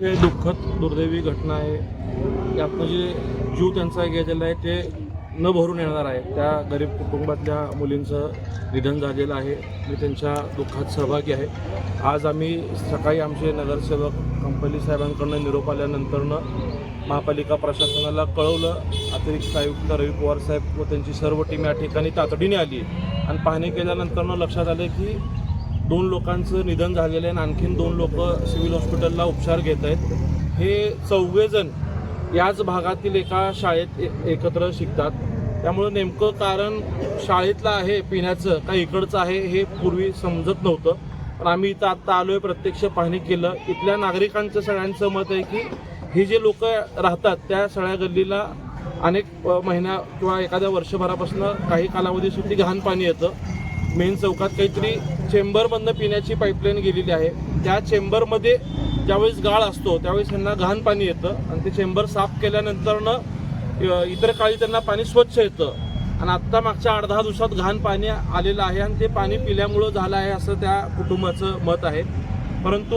हे दुःखद दुर्दैवी घटना आहे यातनं जे जीव त्यांचा गेलेला आहे ते न भरून येणार आहे. त्या गरीब कुटुंबातल्या मुलींचं निधन झालेलं आहे. मी त्यांच्या दुःखात सहभागी आहे. आज आम्ही सकाळी आमचे नगरसेवक कंपनी साहेबांकडनं निरोप आल्यानंतरनं महापालिका प्रशासनाला कळवलं. अतिरिक्त आयुक्त रवी पवार साहेब व त्यांची सर्व टीम या ठिकाणी तातडीने आली आणि पाहणी केल्यानंतरनं लक्षात आलं की दोन लोकांचं निधन झालेलं आहे आणि आणखीन दोन लोक सिव्हिल हॉस्पिटलला उपचार घेत आहेत. हे चौघेजण याच भागातील एका शाळेत ए- एकत्र शिकतात. त्यामुळं नेमकं कारण शाळेतलं आहे पिण्याचं का इकडचं आहे हे पूर्वी समजत नव्हतं. पण आम्ही इथं आत्ता आलो आहे प्रत्यक्ष पाहणी केलं. इथल्या नागरिकांचं सगळ्यांचं मत आहे की हे जे लोक राहतात त्या सगळ्या गल्लीला अनेक महिन्या किंवा एखाद्या वर्षभरापासून काही कालावधीसाठी घाण पाणी येतं. मेन चौकात काहीतरी चेंबरमधनं पिण्याची पाईपलाईन गेलेली आहे. त्या चेंबरमध्ये ज्यावेळेस गाळ असतो त्यावेळेस त्यांना घाण पाणी येतं आणि ते चेंबर साफ केल्यानंतरनं इतर काळी त्यांना पाणी स्वच्छ येतं. आणि आत्ता मागच्या आठ दहा दिवसात घाण पाणी आलेलं आहे आणि ते पाणी पिल्यामुळं झालं आहे असं त्या कुटुंबाचं मत आहे. परंतु